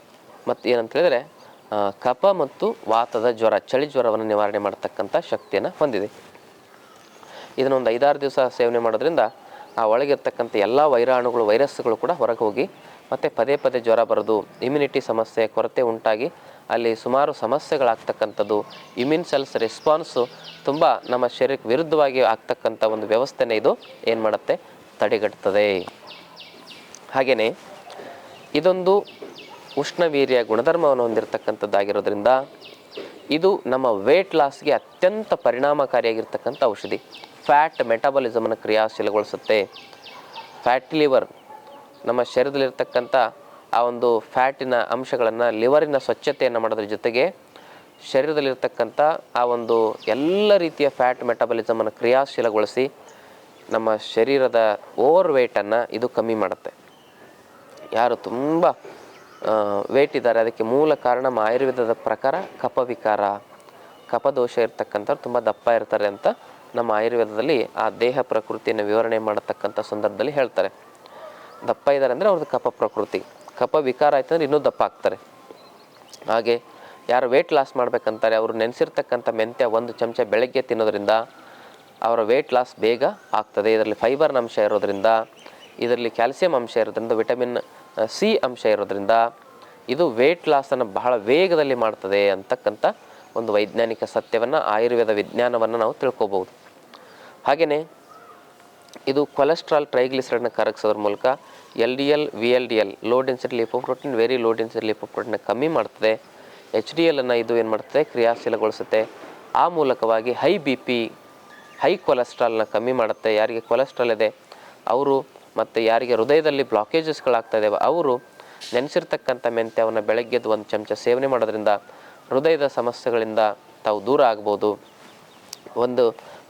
S1: ಮತ್ತು ಏನಂತ ಹೇಳಿದರೆ ಕಫ ಮತ್ತು ವಾತದ ಜ್ವರ, ಚಳಿ ಜ್ವರವನ್ನು ನಿವಾರಣೆ ಮಾಡತಕ್ಕಂಥ ಶಕ್ತಿಯನ್ನು ಹೊಂದಿದೆ. ಇದನ್ನೊಂದು ಐದಾರು ದಿವಸ ಸೇವನೆ ಮಾಡೋದ್ರಿಂದ ಆ ಒಳಗಿರ್ತಕ್ಕಂಥ ಎಲ್ಲ ವೈರಾಣುಗಳು ವೈರಸ್ಗಳು ಕೂಡ ಹೊರಗೆ ಹೋಗಿ ಮತ್ತು ಪದೇ ಪದೇ ಜ್ವರ ಬರೋದು ಇಮ್ಯುನಿಟಿ ಸಮಸ್ಯೆ, ಕೊರತೆ ಉಂಟಾಗಿ ಅಲ್ಲಿ ಸುಮಾರು ಸಮಸ್ಯೆಗಳಾಗ್ತಕ್ಕಂಥದ್ದು ಇಮ್ಯೂನ್ ಸೆಲ್ಸ್ ರೆಸ್ಪಾನ್ಸು ತುಂಬ ನಮ್ಮ ಶರೀರಕ್ಕೆ ವಿರುದ್ಧವಾಗಿ ಆಗ್ತಕ್ಕಂಥ ಒಂದು ವ್ಯವಸ್ಥೆನೇ ಇದು. ಏನು ಮಾಡುತ್ತೆ? ತಡೆಗಟ್ತದೆ. ಹಾಗೆಯೇ ಇದೊಂದು ಉಷ್ಣವೀರ್ಯ ಗುಣಧರ್ಮವನ್ನು ಹೊಂದಿರತಕ್ಕಂಥದ್ದಾಗಿರೋದ್ರಿಂದ ಇದು ನಮ್ಮ ವೇಟ್ ಲಾಸ್ಗೆ ಅತ್ಯಂತ ಪರಿಣಾಮಕಾರಿಯಾಗಿರ್ತಕ್ಕಂಥ ಔಷಧಿ. ಫ್ಯಾಟ್ ಮೆಟಾಬಲಿಸಮನ್ನು ಕ್ರಿಯಾಶೀಲಗೊಳಿಸುತ್ತೆ. ಫ್ಯಾಟ್ ಲಿವರ್ ನಮ್ಮ ಶರೀರದಲ್ಲಿರ್ತಕ್ಕಂಥ ಆ ಒಂದು ಫ್ಯಾಟಿನ ಅಂಶಗಳನ್ನು, ಲಿವರಿನ ಸ್ವಚ್ಛತೆಯನ್ನು ಮಾಡೋದ್ರ ಜೊತೆಗೆ ಶರೀರದಲ್ಲಿರ್ತಕ್ಕಂಥ ಆ ಒಂದು ಎಲ್ಲ ರೀತಿಯ ಫ್ಯಾಟ್ ಮೆಟಬಲಿಸಮನ್ನು ಕ್ರಿಯಾಶೀಲಗೊಳಿಸಿ ನಮ್ಮ ಶರೀರದ ಓವರ್ ವೆಯ್ಟನ್ನು ಇದು ಕಮ್ಮಿ ಮಾಡುತ್ತೆ. ಯಾರು ತುಂಬ ವೇಟ್ ಇದ್ದಾರೆ, ಅದಕ್ಕೆ ಮೂಲ ಕಾರಣ ನಮ್ಮ ಆಯುರ್ವೇದದ ಪ್ರಕಾರ ಕಪವಿಕಾರ. ಕಪದೋಷ ಇರ್ತಕ್ಕಂಥವ್ರು ತುಂಬ ದಪ್ಪ ಇರ್ತಾರೆ ಅಂತ ನಮ್ಮ ಆಯುರ್ವೇದದಲ್ಲಿ ಆ ದೇಹ ಪ್ರಕೃತಿಯನ್ನು ವಿವರಣೆ ಮಾಡತಕ್ಕಂಥ ಸಂದರ್ಭದಲ್ಲಿ ಹೇಳ್ತಾರೆ. ದಪ್ಪ ಇದ್ದಾರೆ ಅಂದರೆ ಅವ್ರದ್ದು ಕಪ ಪ್ರಕೃತಿ. ಕಫ ವಿಕಾರ ಆಯ್ತು ಅಂದ್ರೆ ಇನ್ನೂ ದಪ್ಪ ಆಗ್ತಾರೆ. ಹಾಗೆ ಯಾರು ವೇಟ್ ಲಾಸ್ ಮಾಡ್ಬೇಕಂತಾರೆ, ಅವರು ನೆನೆಸಿರ್ತಕ್ಕಂಥ ಮೆಂತ್ಯ ಒಂದು ಚಮಚ ಬೆಳಗ್ಗೆ ತಿನ್ನೋದ್ರಿಂದ ಅವರ ವೇಟ್ ಲಾಸ್ ಬೇಗ ಆಗ್ತದೆ. ಇದರಲ್ಲಿ ಫೈಬರ್ನ ಅಂಶ ಇರೋದ್ರಿಂದ, ಇದರಲ್ಲಿ ಕ್ಯಾಲ್ಸಿಯಂ ಅಂಶ ಇರೋದ್ರಿಂದ ವಿಟಮಿನ್ ಸಿ ಅಂಶ ಇರೋದ್ರಿಂದ ಇದು ವೇಟ್ ಲಾಸನ್ನು ಬಹಳ ವೇಗದಲ್ಲಿ ಮಾಡ್ತದೆ ಅಂತಕ್ಕಂಥ ಒಂದು ವೈಜ್ಞಾನಿಕ ಸತ್ಯವನ್ನು, ಆಯುರ್ವೇದ ವಿಜ್ಞಾನವನ್ನು ನಾವು ತಿಳ್ಕೊಬೋದು ಹಾಗೆಯೇ ಇದು ಕೊಲೆಸ್ಟ್ರಾಲ್ ಟ್ರೈಗ್ಲಿಸರೈಡ್ನ ಕರಗಿಸೋದ್ರ ಮೂಲಕ L D L V L D L low density lipoprotein very low density lipoprotein ಕಮ್ಮಿ ಮಾಡ್ತದೆ. ಎಚ್ ಡಿ ಎಲ್ ಅನ್ನು ಇದು ಏನು ಮಾಡ್ತದೆ? ಕ್ರಿಯಾಶೀಲಗೊಳಿಸುತ್ತೆ. ಆ ಮೂಲಕವಾಗಿ ಹೈ ಬಿ ಪಿ ಹೈ ಕೊಲೆಸ್ಟ್ರಾಲ್ನ ಕಮ್ಮಿ ಮಾಡುತ್ತೆ. ಯಾರಿಗೆ ಕೊಲೆಸ್ಟ್ರಾಲ್ ಇದೆ? ಅವರು ಮತ್ತು ಯಾರಿಗೆ ಹೃದಯದಲ್ಲಿ ಬ್ಲಾಕೇಜಸ್ಗಳಾಗ್ತಾ ಇದ್ದಾವೆ ಅವರು ನೆನೆಸಿರ್ತಕ್ಕಂಥ ಮೆಂತ್ಯವನ್ನು ಬೆಳಗ್ಗೆದ್ದು ಒಂದು ಚಮಚ ಸೇವನೆ ಮಾಡೋದ್ರಿಂದ ಹೃದಯದ ಸಮಸ್ಯೆಗಳಿಂದ ತಾವು ದೂರ ಆಗ್ಬೋದು. ಒಂದು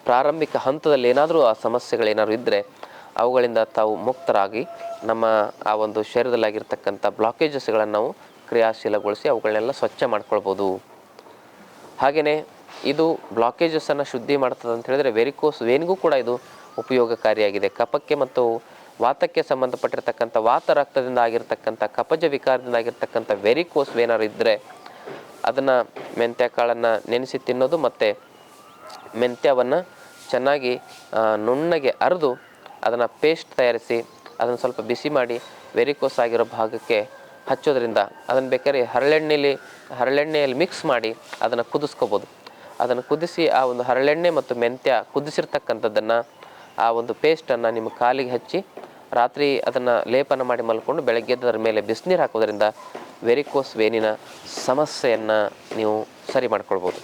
S1: ಪ್ರಾರಂಭಿಕ ಹಂತದಲ್ಲಿ ಏನಾದರೂ ಆ ಸಮಸ್ಯೆಗಳೇನಾದ್ರು ಇದ್ದರೆ ಅವುಗಳಿಂದ ತಾವು ಮುಕ್ತರಾಗಿ ನಮ್ಮ ಆ ಒಂದು ಶರೀರದಲ್ಲಾಗಿರ್ತಕ್ಕಂಥ ಬ್ಲಾಕೇಜಸ್ಗಳನ್ನು ನಾವು ಕ್ರಿಯಾಶೀಲಗೊಳಿಸಿ ಅವುಗಳನ್ನೆಲ್ಲ ಸ್ವಚ್ಛ ಮಾಡ್ಕೊಳ್ಬೋದು. ಹಾಗೆಯೇ ಇದು ಬ್ಲಾಕೇಜಸನ್ನು ಶುದ್ಧಿ ಮಾಡ್ತದೆ ಅಂತ ಹೇಳಿದರೆ ವೆರಿಕೋಸ್ ವೇನಿಗೂ ಕೂಡ ಇದು ಉಪಯೋಗಕಾರಿಯಾಗಿದೆ. ಕಪಕ್ಕೆ ಮತ್ತು ವಾತಕ್ಕೆ ಸಂಬಂಧಪಟ್ಟಿರ್ತಕ್ಕಂಥ ವಾತ ರಕ್ತದಿಂದ ಆಗಿರ್ತಕ್ಕಂಥ ಕಪಜ ವಿಕಾರದಿಂದ ಆಗಿರ್ತಕ್ಕಂಥ ವೆರಿಕೋಸ್ ಏನಾದ್ರು ಇದ್ದರೆ ಅದನ್ನು ಮೆಂತ್ಯ ಕಾಳನ್ನು ನೆನೆಸಿ ತಿನ್ನೋದು ಮತ್ತು ಮೆಂತ್ಯವನ್ನು ಚೆನ್ನಾಗಿ ನುಣ್ಣಗೆ ಅರೆದು ಅದನ್ನು ಪೇಸ್ಟ್ ತಯಾರಿಸಿ ಅದನ್ನು ಸ್ವಲ್ಪ ಬಿಸಿ ಮಾಡಿ ವೆರಿಕೋಸ್ ಆಗಿರೋ ಭಾಗಕ್ಕೆ ಹಚ್ಚೋದ್ರಿಂದ ಅದನ್ನು ಬೇಕಾದ್ರೆ ಹರಳೆಣ್ಣೆಲಿ, ಹರಳೆಣ್ಣೆಯಲ್ಲಿ ಮಿಕ್ಸ್ ಮಾಡಿ ಅದನ್ನು ಕುದಿಸ್ಕೋಬೋದು. ಅದನ್ನು ಕುದಿಸಿ ಆ ಒಂದು ಹರಳೆಣ್ಣೆ ಮತ್ತು ಮೆಂತ್ಯ ಕುದಿಸಿರ್ತಕ್ಕಂಥದ್ದನ್ನು ಆ ಒಂದು ಪೇಸ್ಟನ್ನು ನಿಮ್ಮ ಕಾಲಿಗೆ ಹಚ್ಚಿ ರಾತ್ರಿ ಅದನ್ನು ಲೇಪನ ಮಾಡಿ ಮಲ್ಕೊಂಡು ಬೆಳಗ್ಗೆ ಅದರ ಮೇಲೆ ಬಿಸಿನೀರು ಹಾಕೋದ್ರಿಂದ ವೆರಿಕೋಸ್ ವೇನಿನ ಸಮಸ್ಯೆಯನ್ನು ನೀವು ಸರಿ ಮಾಡ್ಕೊಳ್ಬೋದು.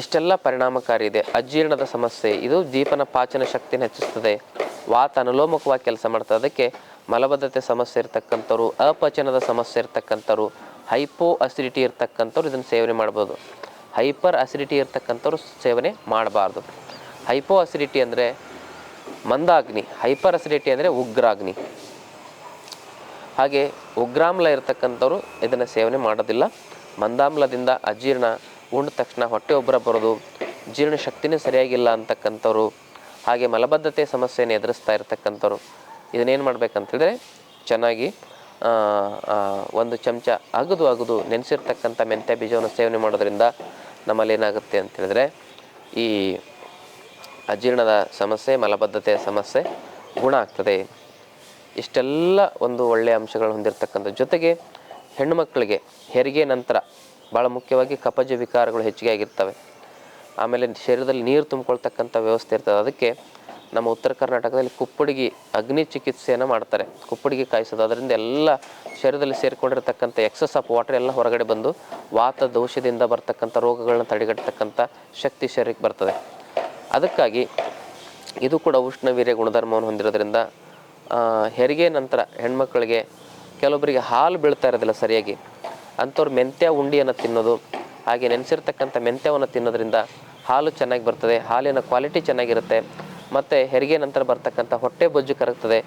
S1: ಇಷ್ಟೆಲ್ಲ ಪರಿಣಾಮಕಾರಿ ಇದೆ. ಅಜೀರ್ಣದ ಸಮಸ್ಯೆ, ಇದು ಜೀಪನ ಪಾಚನ ಶಕ್ತಿನ ಹೆಚ್ಚಿಸ್ತದೆ. ವಾತ ಅನುಲೋಮಕವಾಗಿ ಕೆಲಸ ಮಾಡ್ತದೆ. ಅದಕ್ಕೆ ಮಲಬದ್ಧತೆ ಸಮಸ್ಯೆ ಇರ್ತಕ್ಕಂಥವ್ರು ಅಪಚನದ ಸಮಸ್ಯೆ ಇರ್ತಕ್ಕಂಥವ್ರು, ಹೈಪೋ ಅಸಿಡಿಟಿ ಇರ್ತಕ್ಕಂಥವ್ರು ಇದನ್ನು ಸೇವನೆ ಮಾಡ್ಬೋದು. ಹೈಪರ್ ಅಸಿಡಿಟಿ ಇರ್ತಕ್ಕಂಥವ್ರು ಸೇವನೆ ಮಾಡಬಾರ್ದು. ಹೈಪೋ ಅಸಿಡಿಟಿ ಅಂದರೆ ಮಂದಾಗ್ನಿ. ಹೈಪರ್ ಅಸಿಡಿಟಿ ಅಂದರೆ ಉಗ್ರಾಗ್ನಿ. ಹಾಗೆ ಉಗ್ರಾಮ್ಲ ಇರತಕ್ಕಂಥವ್ರು ಇದನ್ನು ಸೇವನೆ ಮಾಡೋದಿಲ್ಲ. ಮಂದಾಮ್ಲದಿಂದ ಅಜೀರ್ಣ ಉಂಡ ತಕ್ಷಣ ಹೊಟ್ಟೆ ಒಬ್ಬರ ಬರೋದು, ಜೀರ್ಣ ಶಕ್ತಿನೇ ಸರಿಯಾಗಿಲ್ಲ ಅಂತಕ್ಕಂಥವ್ರು, ಹಾಗೆ ಮಲಬದ್ಧತೆ ಸಮಸ್ಯೆಯನ್ನು ಎದುರಿಸ್ತಾ ಇರತಕ್ಕಂಥವ್ರು. ಇದನ್ನೇನು ಮಾಡ್ಬೇಕಂತೇಳಿದ್ರೆ, ಚೆನ್ನಾಗಿ ಒಂದು ಚಮಚ ಅಗದು ಅಗದು ನೆನೆಸಿರ್ತಕ್ಕಂಥ ಮೆಂತ್ಯ ಬೀಜವನ್ನು ಸೇವನೆ ಮಾಡೋದ್ರಿಂದ ನಮ್ಮಲ್ಲಿ ಏನಾಗುತ್ತೆ ಅಂತೇಳಿದ್ರೆ, ಈ ಅಜೀರ್ಣದ ಸಮಸ್ಯೆ, ಮಲಬದ್ಧತೆಯ ಸಮಸ್ಯೆ ಗುಣ ಆಗ್ತದೆ. ಇಷ್ಟೆಲ್ಲ ಒಂದು ಒಳ್ಳೆಯ ಅಂಶಗಳು ಹೊಂದಿರತಕ್ಕಂಥ ಜೊತೆಗೆ ಹೆಣ್ಣು ಮಕ್ಕಳಿಗೆ, ಹೆರಿಗೆ ನಂತರ ಭಾಳ ಮುಖ್ಯವಾಗಿ ಕಪಜ ವಿಕಾರಗಳು ಹೆಚ್ಚಿಗೆ ಆಗಿರ್ತವೆ. ಆಮೇಲೆ ಶರೀರದಲ್ಲಿ ನೀರು ತುಂಬಿಕೊಳ್ತಕ್ಕಂಥ ವ್ಯವಸ್ಥೆ ಇರ್ತದೆ. ಅದಕ್ಕೆ ನಮ್ಮ ಉತ್ತರ ಕರ್ನಾಟಕದಲ್ಲಿ ಕುಪ್ಪಡಿಗೆ ಅಗ್ನಿ ಚಿಕಿತ್ಸೆಯನ್ನು ಮಾಡ್ತಾರೆ. ಕುಪ್ಪಡಿಗೆ ಕಾಯಿಸೋದು. ಅದರಿಂದ ಎಲ್ಲ ಶರೀರದಲ್ಲಿ ಸೇರಿಕೊಂಡಿರ್ತಕ್ಕಂಥ ಎಕ್ಸಸ್ ಆಫ್ ವಾಟರ್ ಎಲ್ಲ ಹೊರಗಡೆ ಬಂದು ವಾತ ದೋಷದಿಂದ ಬರ್ತಕ್ಕಂಥ ರೋಗಗಳನ್ನ ತಡೆಗಟ್ಟತಕ್ಕಂಥ ಶಕ್ತಿ ಶರೀರಕ್ಕೆ ಬರ್ತದೆ. ಅದಕ್ಕಾಗಿ ಇದು ಕೂಡ ಉಷ್ಣವೀರ್ಯ ಗುಣಧರ್ಮವನ್ನು ಹೊಂದಿರೋದ್ರಿಂದ ಹೆರಿಗೆ ನಂತರ ಹೆಣ್ಮಕ್ಳಿಗೆ ಕೆಲವೊಬ್ಬರಿಗೆ ಹಾಲು ಬೀಳ್ತಾ ಇರೋದಿಲ್ಲ ಸರಿಯಾಗಿ. ಅಂಥವ್ರು ಮೆಂತ್ಯ ಉಂಡಿಯನ್ನು ತಿನ್ನೋದು, ಹಾಗೆ ನೆನೆಸಿರ್ತಕ್ಕಂಥ ಮೆಂತ್ಯವನ್ನು ತಿನ್ನೋದ್ರಿಂದ ಹಾಲು ಚೆನ್ನಾಗಿ ಬರ್ತದೆ, ಹಾಲಿನ ಕ್ವಾಲಿಟಿ ಚೆನ್ನಾಗಿರುತ್ತೆ. ಮತ್ತು ಹೆರಿಗೆ ನಂತರ ಬರ್ತಕ್ಕಂಥ ಹೊಟ್ಟೆ ಬೊಜ್ಜು ಕರಗ್ತದೆ.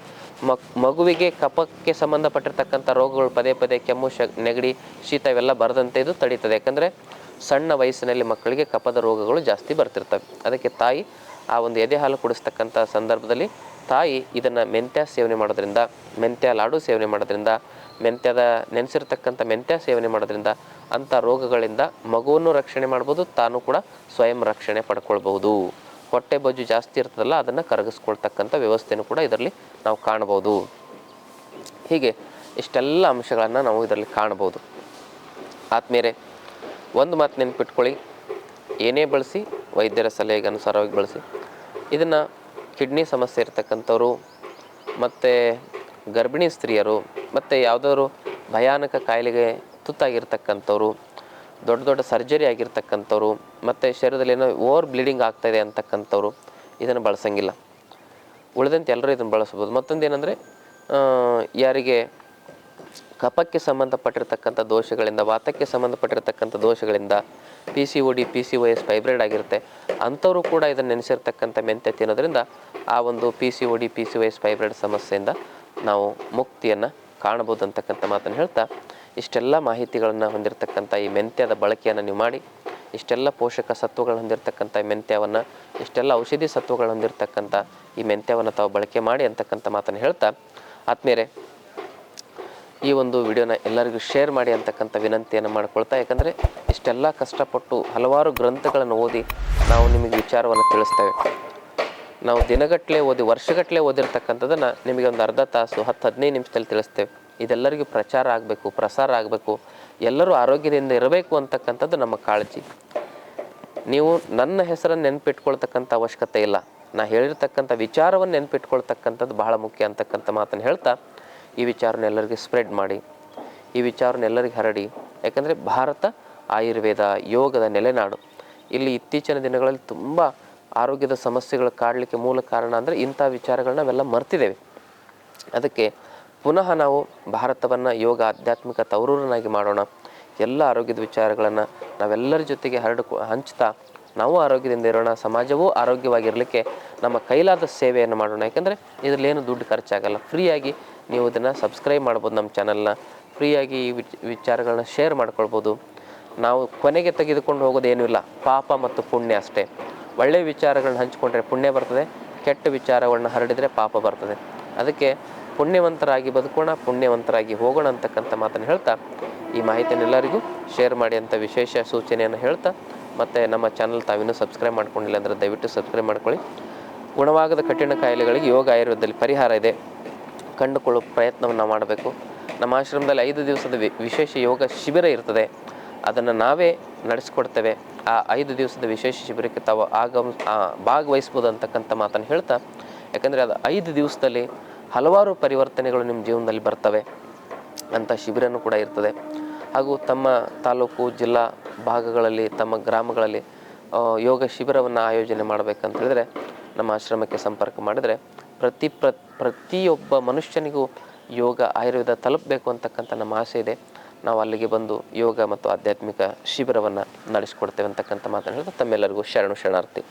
S1: ಮಗುವಿಗೆ ಕಫಕ್ಕೆ ಸಂಬಂಧಪಟ್ಟಿರ್ತಕ್ಕಂಥ ರೋಗಗಳು ಪದೇ ಪದೇ ಕೆಮ್ಮು, ಶ, ನೆಗಡಿ, ಶೀತ ಇವೆಲ್ಲ ಬರದಂತೆ ಇದು ತಡೀತದೆ. ಯಾಕಂದರೆ ಸಣ್ಣ ವಯಸ್ಸಿನಲ್ಲಿ ಮಕ್ಕಳಿಗೆ ಕಫದ ರೋಗಗಳು ಜಾಸ್ತಿ ಬರ್ತಿರ್ತವೆ. ಅದಕ್ಕೆ ತಾಯಿ ಆ ಒಂದು ಎದೆ ಹಾಲು ಕುಡಿಸ್ತಕ್ಕಂಥ ಸಂದರ್ಭದಲ್ಲಿ ತಾಯಿ ಇದನ್ನು ಮೆಂತ್ಯ ಸೇವನೆ ಮಾಡೋದ್ರಿಂದ, ಮೆಂತ್ಯ ಲಾಡು ಸೇವನೆ ಮಾಡೋದ್ರಿಂದ ಮೆಂತ್ಯದ ನೆನೆಸಿರ್ತಕ್ಕಂಥ ಮೆಂತ್ಯ ಸೇವನೆ ಮಾಡೋದ್ರಿಂದ ಅಂಥ ರೋಗಗಳಿಂದ ಮಗುವನ್ನು ರಕ್ಷಣೆ ಮಾಡ್ಬೋದು, ತಾನು ಕೂಡ ಸ್ವಯಂ ರಕ್ಷಣೆ ಪಡ್ಕೊಳ್ಬಹುದು. ಹೊಟ್ಟೆ ಬೊಜ್ಜು ಜಾಸ್ತಿ ಇರ್ತದಲ್ಲ, ಅದನ್ನು ಕರಗಿಸ್ಕೊಳ್ತಕ್ಕಂಥ ವ್ಯವಸ್ಥೆನೂ ಕೂಡ ಇದರಲ್ಲಿ ನಾವು ಕಾಣ್ಬೋದು. ಹೀಗೆ ಇಷ್ಟೆಲ್ಲ ಅಂಶಗಳನ್ನು ನಾವು ಇದರಲ್ಲಿ ಕಾಣ್ಬೋದು. ಆದ್ಮೇಲೆ ಒಂದು ಮಾತು ನೆನ್ಪಿಟ್ಕೊಳ್ಳಿ. ಏನೇ ಬಳಸಿ, ವೈದ್ಯರ ಸಲಹೆಗೆ ಅನುಸಾರವಾಗಿ ಬಳಸಿ. ಇದನ್ನು ಕಿಡ್ನಿ ಸಮಸ್ಯೆ ಇರ್ತಕ್ಕಂಥವ್ರು ಮತ್ತು ಗರ್ಭಿಣಿ ಸ್ತ್ರೀಯರು ಮತ್ತು ಯಾವುದಾದ್ರು ಭಯಾನಕ ಕಾಯಿಲೆಗೆ ತುತ್ತಾಗಿರ್ತಕ್ಕಂಥವ್ರು, ದೊಡ್ಡ ದೊಡ್ಡ ಸರ್ಜರಿ ಆಗಿರ್ತಕ್ಕಂಥವ್ರು, ಮತ್ತು ಶರೀರದಲ್ಲಿ ಏನೋ ಓವರ್ ಬ್ಲೀಡಿಂಗ್ ಆಗ್ತಾಯಿದೆ ಅಂತಕ್ಕಂಥವ್ರು ಇದನ್ನು ಬಳಸಂಗಿಲ್ಲ. ಉಳಿದಂತೆ ಎಲ್ಲರೂ ಇದನ್ನು ಬಳಸ್ಬೋದು ಮತ್ತೊಂದು ಏನಂದರೆ ಯಾರಿಗೆ ಕಫಕ್ಕೆ ಸಂಬಂಧಪಟ್ಟಿರ್ತಕ್ಕಂಥ ದೋಷಗಳಿಂದ, ವಾತಕ್ಕೆ ಸಂಬಂಧಪಟ್ಟಿರ್ತಕ್ಕಂಥ ದೋಷಗಳಿಂದ P C O D P C O S fibroid ಆಗಿರುತ್ತೆ. ಅಂಥವರು ಕೂಡ ಇದನ್ನು ನೆನೆಸಿರ್ತಕ್ಕಂಥ ಮೆಂತ್ಯ ತಿನ್ನೋದ್ರಿಂದ ಆ ಒಂದು P C O D P C O S fibroid ಸಮಸ್ಯೆಯಿಂದ ನಾವು ಮುಕ್ತಿಯನ್ನು ಕಾಣಬಹುದು ಅಂತಕ್ಕಂಥ ಮಾತನ್ನು ಹೇಳ್ತಾ, ಇಷ್ಟೆಲ್ಲ ಮಾಹಿತಿಗಳನ್ನು ಹೊಂದಿರತಕ್ಕಂಥ ಈ ಮೆಂತ್ಯದ ಬಳಕೆಯನ್ನು ನೀವು ಮಾಡಿ, ಇಷ್ಟೆಲ್ಲ ಪೋಷಕ ಸತ್ವಗಳು ಹೊಂದಿರತಕ್ಕಂಥ ಈ ಮೆಂತ್ಯವನ್ನು, ಇಷ್ಟೆಲ್ಲ ಔಷಧಿ ಸತ್ವಗಳು ಹೊಂದಿರತಕ್ಕಂಥ ಈ ಮೆಂತ್ಯವನ್ನು ತಾವು ಬಳಕೆ ಮಾಡಿ ಅಂತಕ್ಕಂಥ ಮಾತನ್ನು ಹೇಳ್ತಾ, ಆತ್ಮೀಯರೇ, ಈ ಒಂದು ವಿಡಿಯೋನ ಎಲ್ಲರಿಗೂ ಶೇರ್ ಮಾಡಿ ಅಂತಕ್ಕಂಥ ವಿನಂತಿಯನ್ನು ಮಾಡ್ಕೊಳ್ತಾ, ಯಾಕಂದರೆ ಇಷ್ಟೆಲ್ಲ ಕಷ್ಟಪಟ್ಟು ಹಲವಾರು ಗ್ರಂಥಗಳನ್ನು ಓದಿ ನಾವು ನಿಮಗೆ ವಿಚಾರವನ್ನು ತಿಳಿಸ್ತೇವೆ. ನಾವು ದಿನಗಟ್ಟಲೆ ಓದಿ, ವರ್ಷಗಟ್ಟಲೆ ಓದಿರ್ತಕ್ಕಂಥದ್ದನ್ನು ನಿಮಗೆ ಒಂದು ಅರ್ಧ ತಾಸು, ಹತ್ತು, ಹದಿನೈದು ನಿಮಿಷದಲ್ಲಿ ತಿಳಿಸ್ತೇವೆ. ಇದೆಲ್ಲರಿಗೂ ಪ್ರಚಾರ ಆಗಬೇಕು, ಪ್ರಸಾರ ಆಗಬೇಕು. ಎಲ್ಲರೂ ಆರೋಗ್ಯದಿಂದ ಇರಬೇಕು ಅಂತಕ್ಕಂಥದ್ದು ನಮ್ಮ ಕಾಳಜಿ. ನೀವು ನನ್ನ ಹೆಸರನ್ನು ನೆನಪಿಟ್ಕೊಳ್ತಕ್ಕಂಥ ಅವಶ್ಯಕತೆ ಇಲ್ಲ. ನಾ ಹೇಳಿರ್ತಕ್ಕಂಥ ವಿಚಾರವನ್ನು ನೆನಪಿಟ್ಕೊಳ್ತಕ್ಕಂಥದ್ದು ಬಹಳ ಮುಖ್ಯ ಅಂತಕ್ಕಂಥ ಮಾತನ್ನು ಹೇಳ್ತಾ, ಈ ವಿಚಾರನ ಎಲ್ಲರಿಗೂ ಸ್ಪ್ರೆಡ್ ಮಾಡಿ. ಈ ವಿಚಾರನ ಎಲ್ಲರಿಗೆ ಹರಡಿ. ಯಾಕಂದರೆ ಭಾರತ ಆಯುರ್ವೇದ ಯೋಗದ ನೆಲೆನಾಡು. ಇಲ್ಲಿ ಇತ್ತೀಚಿನ ದಿನಗಳಲ್ಲಿ ತುಂಬ ಆರೋಗ್ಯದ ಸಮಸ್ಯೆಗಳು ಕಾಡಲಿಕ್ಕೆ ಮೂಲ ಕಾರಣ ಅಂದರೆ ಇಂಥ ವಿಚಾರಗಳನ್ನ ನಾವೆಲ್ಲ ಮರ್ತಿದ್ದೇವೆ. ಅದಕ್ಕೆ ಪುನಃ ನಾವು ಭಾರತವನ್ನು ಯೋಗ, ಆಧ್ಯಾತ್ಮಿಕ ತವರೂರನ್ನಾಗಿ ಮಾಡೋಣ. ಎಲ್ಲ ಆರೋಗ್ಯದ ವಿಚಾರಗಳನ್ನು ನಾವೆಲ್ಲರ ಜೊತೆಗೆ ಹರಡು ಹಂಚ್ತಾ ನಾವು ಆರೋಗ್ಯದಿಂದ ಇರೋಣ, ಸಮಾಜವೂ ಆರೋಗ್ಯವಾಗಿರಲಿಕ್ಕೆ ನಮ್ಮ ಕೈಲಾದ ಸೇವೆಯನ್ನು ಮಾಡೋಣ. ಯಾಕಂದರೆ ಇದರಲ್ಲಿ ಏನು ದುಡ್ಡು ಖರ್ಚಾಗಲ್ಲ. ಫ್ರೀಯಾಗಿ ನೀವು ಇದನ್ನು ಸಬ್ಸ್ಕ್ರೈಬ್ ಮಾಡ್ಬೋದು ನಮ್ಮ ಚಾನಲ್ನ. ಫ್ರೀಯಾಗಿ ಈ ವಿಚ್, ವಿಚಾರಗಳನ್ನ ಶೇರ್ ಮಾಡ್ಕೊಳ್ಬೋದು. ನಾವು ಕೊನೆಗೆ ತೆಗೆದುಕೊಂಡು ಹೋಗೋದೇನೂ ಇಲ್ಲ. ಪಾಪ ಮತ್ತು ಪುಣ್ಯ ಅಷ್ಟೇ. ಒಳ್ಳೆಯ ವಿಚಾರಗಳನ್ನ ಹಂಚಿಕೊಂಡ್ರೆ ಪುಣ್ಯ ಬರ್ತದೆ, ಕೆಟ್ಟ ವಿಚಾರಗಳನ್ನ ಹರಡಿದರೆ ಪಾಪ ಬರ್ತದೆ. ಅದಕ್ಕೆ ಪುಣ್ಯವಂತರಾಗಿ ಬದುಕೋಣ, ಪುಣ್ಯವಂತರಾಗಿ ಹೋಗೋಣ ಅಂತಕ್ಕಂಥ ಮಾತನ್ನು ಹೇಳ್ತಾ, ಈ ಮಾಹಿತಿಯನ್ನೆಲ್ಲರಿಗೂ ಶೇರ್ ಮಾಡಿ ಅಂತ ವಿಶೇಷ ಸೂಚನೆಯನ್ನು ಹೇಳ್ತಾ, ಮತ್ತು ನಮ್ಮ ಚಾನಲ್ ತಾವಿನ್ನೂ ಸಬ್ಸ್ಕ್ರೈಬ್ ಮಾಡ್ಕೊಂಡಿಲ್ಲ ಅಂದರೆ ದಯವಿಟ್ಟು ಸಬ್ಸ್ಕ್ರೈಬ್ ಮಾಡ್ಕೊಳ್ಳಿ. ಗುಣವಾಗದ ಕಠಿಣ ಕಾಯಿಲೆಗಳಿಗೆ ಯೋಗ ಆಯುರ್ವೇದದಲ್ಲಿ ಪರಿಹಾರ ಇದೆ. ಕಂಡುಕೊಳ್ಳೋ ಪ್ರಯತ್ನವನ್ನು ಮಾಡಬೇಕು. ನಮ್ಮ ಆಶ್ರಮದಲ್ಲಿ ಐದು ದಿವಸದ ವಿಶೇಷ ಯೋಗ ಶಿಬಿರ ಇರ್ತದೆ. ಅದನ್ನು ನಾವೇ ನಡೆಸ್ಕೊಡ್ತೇವೆ. ಆ ಐದು ದಿವಸದ ವಿಶೇಷ ಶಿಬಿರಕ್ಕೆ ತಾವು ಆಗಮ ಭಾಗವಹಿಸ್ಬೋದು ಅಂತಕ್ಕಂಥ ಮಾತನ್ನು ಹೇಳ್ತಾ, ಯಾಕಂದರೆ ಅದು ಐದು ದಿವಸದಲ್ಲಿ ಹಲವಾರು ಪರಿವರ್ತನೆಗಳು ನಿಮ್ಮ ಜೀವನದಲ್ಲಿ ಬರ್ತವೆ ಅಂತ ಶಿಬಿರನೂ ಕೂಡ ಇರ್ತದೆ. ಹಾಗೂ ತಮ್ಮ ತಾಲೂಕು, ಜಿಲ್ಲಾ ಭಾಗಗಳಲ್ಲಿ, ತಮ್ಮ ಗ್ರಾಮಗಳಲ್ಲಿ ಯೋಗ ಶಿಬಿರವನ್ನು ಆಯೋಜನೆ ಮಾಡಬೇಕಂತ ಹೇಳಿದ್ರೆ, ನಮ್ಮ ಆಶ್ರಮಕ್ಕೆ ಸಂಪರ್ಕ ಮಾಡಿದರೆ ಪ್ರತಿ ಪ್ರ, ಪ್ರತಿಯೊಬ್ಬ ಮನುಷ್ಯನಿಗೂ ಯೋಗ, ಆಯುರ್ವೇದ ತಲುಪಬೇಕು ಅಂತಕ್ಕಂಥ ನಮ್ಮ ಆಸೆ ಇದೆ. ನಾವು ಅಲ್ಲಿಗೆ ಬಂದು ಯೋಗ ಮತ್ತು ಆಧ್ಯಾತ್ಮಿಕ ಶಿಬಿರವನ್ನು ನಡೆಸಿಕೊಡ್ತೇವೆ ಅಂತಕ್ಕಂಥ ಮಾತನ್ನು ಹೇಳ್ತಾ ತಮ್ಮೆಲ್ಲರಿಗೂ ಶರಣು ಶರಣಾರ್ಥಿ.